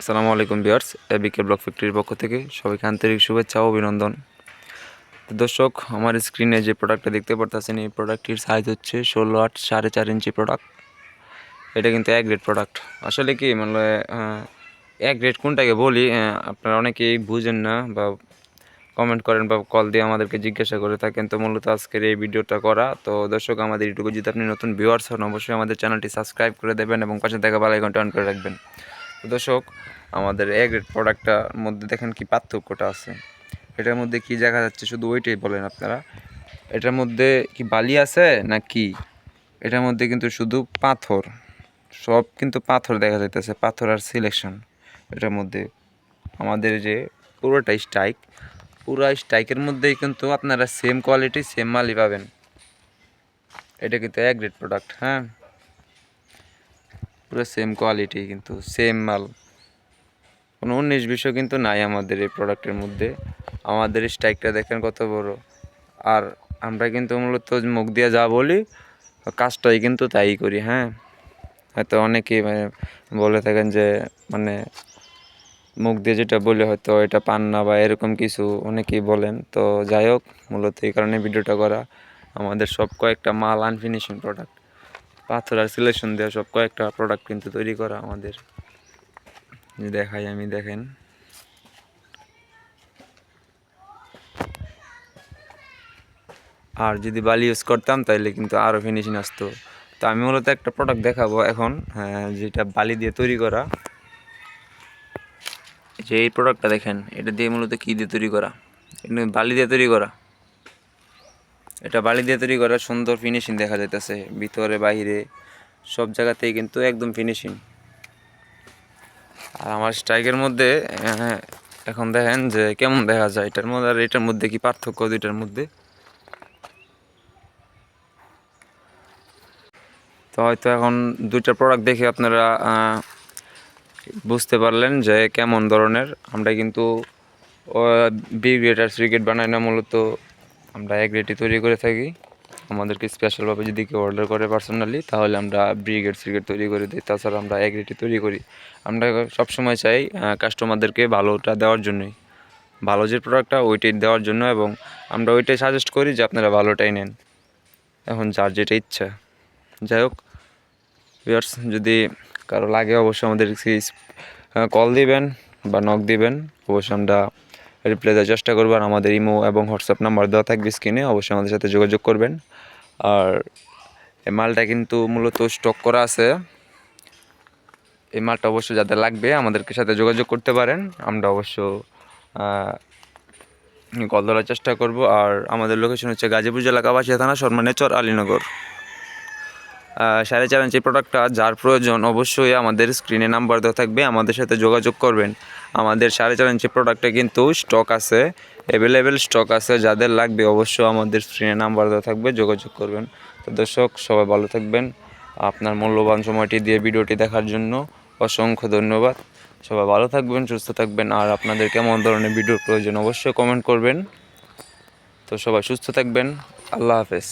আসসালামু আলাইকুম বিয়ার্স এবিকে ব্লক ফ্যাক্টরির পক্ষ থেকে সবাইকে আন্তরিক শুভেচ্ছা ও অভিনন্দন। দর্শক, আমার স্ক্রিনে যে প্রোডাক্টটা দেখতে পারতেছেন, এই প্রোডাক্টটির সাইজ হচ্ছে ষোলো আট সাড়ে চার ইঞ্চি প্রোডাক্ট এটা কিন্তু এক গ্রেড প্রোডাক্ট আসলে কি মানে এক গ্রেড কোনটাকে বলি আপনারা অনেকেই বুঝেন না বা কমেন্ট করেন বা কল দিয়ে আমাদেরকে জিজ্ঞাসা করে থাকেন। তো মূলত আজকের এই ভিডিওটা করা। তো দর্শক, আমাদের ইউটিউবে যদি আপনি নতুন ভিউয়ার্স হন, অবশ্যই আমাদের চ্যানেলটি সাবস্ক্রাইব করে দেবেন এবং পাশে থাকা বেল আইকনটা অন করে রাখবেন। দর্শক, আমাদের এ গ্রেড প্রোডাক্টটার মধ্যে দেখেন কি পার্থক্যটা আছে। এটার মধ্যে কি দেখা যাচ্ছে? শুধু ওইটাই বলেন আপনারা। এটার মধ্যে কি বালি আছে না কি এটার মধ্যে কিন্তু শুধু পাথর। সব কিন্তু পাথর দেখা যাইতেছে, পাথর আর সিলেকশন এটার মধ্যে। আমাদের যে পুরোটা স্ট্রাইক পুরো স্ট্রাইকের মধ্যেই কিন্তু আপনারা সেম কোয়ালিটি সেম মালই পাবেন। এটা কিন্তু এক গ্রেড প্রোডাক্ট হ্যাঁ? পুরো সেম কোয়ালিটি কিন্তু সেম মাল। কোনো উনিশ বিষয় কিন্তু নাই আমাদের এই প্রোডাক্টের মধ্যে। আমাদের স্ট্রাইকটা দেখেন কত বড়। আর আমরা কিন্তু মূলত মুখ দিয়ে যা বলি, কাজটাই কিন্তু তাই করি হ্যাঁ? হয়তো অনেকেই মানে বলে থাকেন যে মানে মুখ দিয়ে যেটা বলে হয়তো এটা পান না বা এরকম কিছু অনেকেই বলেন। তো যাই হোক, মূলত এই কারণে ভিডিওটা করা। আমাদের সব কয়েকটা মাল আনফিনিশিং প্রোডাক্ট পাথর আর সিলেকশন দেওয়া সব কয়েকটা প্রোডাক্ট কিন্তু তৈরি করা আমাদের। দেখাই আমি দেখেন। আর যদি বালি ইউজ করতাম তাহলে কিন্তু আরও ফিনিশিং আসতো। তো আমি মূলত একটা প্রোডাক্ট দেখাবো এখন হ্যাঁ, যেটা বালি দিয়ে তৈরি করা। যে এই প্রোডাক্টটা দেখেন এটা দিয়ে মূলত কী দিয়ে তৈরি করা? বালি দিয়ে তৈরি করা। এটা বালি দিয়ে তৈরি করা সুন্দর ফিনিশিং দেখা যাইতেছে, ভিতরে বাইরে সব জায়গাতেই কিন্তু একদম ফিনিশিং আর আমার স্ট্রাইকের মধ্যে এখন দেখেন যে কেমন দেখা যায়, এটার মধ্যে আর এটার মধ্যে কি পার্থক্য দুইটার মধ্যে? তো হয়তো এখন দুইটা প্রোডাক্ট দেখে আপনারা বুঝতে পারলেন যে কেমন ধরনের। আমরা কিন্তু বি গ্রেড আর বানাই না, মূলত আমরা এক গ্রেডই তৈরি করে থাকি। আমাদেরকে স্পেশালভাবে যদি কেউ অর্ডার করে পার্সোনালি তাহলে আমরা ব্রিগেড সিগ্রেড তৈরি করে দিই। তাছাড়া আমরা এক রেটি তৈরি করি। আমরা সবসময় চাই কাস্টমারদেরকে ভালোটা দেওয়ার জন্যই। ভালো যে প্রোডাক্টটা ওইটাই দেওয়ার জন্য এবং আমরা ওইটাই সাজেস্ট করি যে আপনারা ভালোটাই নেন। এখন যার যেটা ইচ্ছা। যাই হোক ভিউয়ার্স যদি কারও লাগে, অবশ্যই আমাদের কল দিবেন বা নক দিবেন। অবশ্যই আমরা রিপ্লাই দেওয়ার চেষ্টা করব আর আমাদের ইমো এবং হোয়াটসঅ্যাপ নাম্বার দেওয়া থাকবে স্ক্রিনে, অবশ্যই আমাদের সাথে যোগাযোগ করবেন। আর এই মালটা কিন্তু মূলত স্টক করা আছে। এই মালটা অবশ্যই যাদের লাগবে আমাদেরকে সাথে যোগাযোগ করতে পারেন। আমরা অবশ্য কল ধরার চেষ্টা করব। আর আমাদের লোকেশন হচ্ছে গাজীপুর জেলা কাবাসিয়া থানা, সরমানেচর, আলীনগর। সাড়ে চার ইঞ্চি প্রোডাক্টটা যার প্রয়োজন অবশ্যই আমাদের স্ক্রিনে নাম্বার দেওয়া থাকবে। আমাদের সাথে যোগাযোগ করবেন। আমাদের সাড়ে চার ইঞ্চি প্রোডাক্টে কিন্তু স্টক আছে অ্যাভেলেবেল স্টক আছে, যাদের লাগবে অবশ্যই আমাদের স্ক্রিনে নাম্বার দেওয়া থাকবে, যোগাযোগ করবেন। তো দর্শক, সবাই ভালো থাকবেন। আপনার মূল্যবান সময়টি দিয়ে ভিডিওটি দেখার জন্য অসংখ্য ধন্যবাদ। সবাই ভালো থাকবেন, সুস্থ থাকবেন, আর আপনাদের কেমন ধরনের ভিডিওর প্রয়োজন অবশ্যই কমেন্ট করবেন। তো সবাই সুস্থ থাকবেন। আল্লাহ হাফেজ।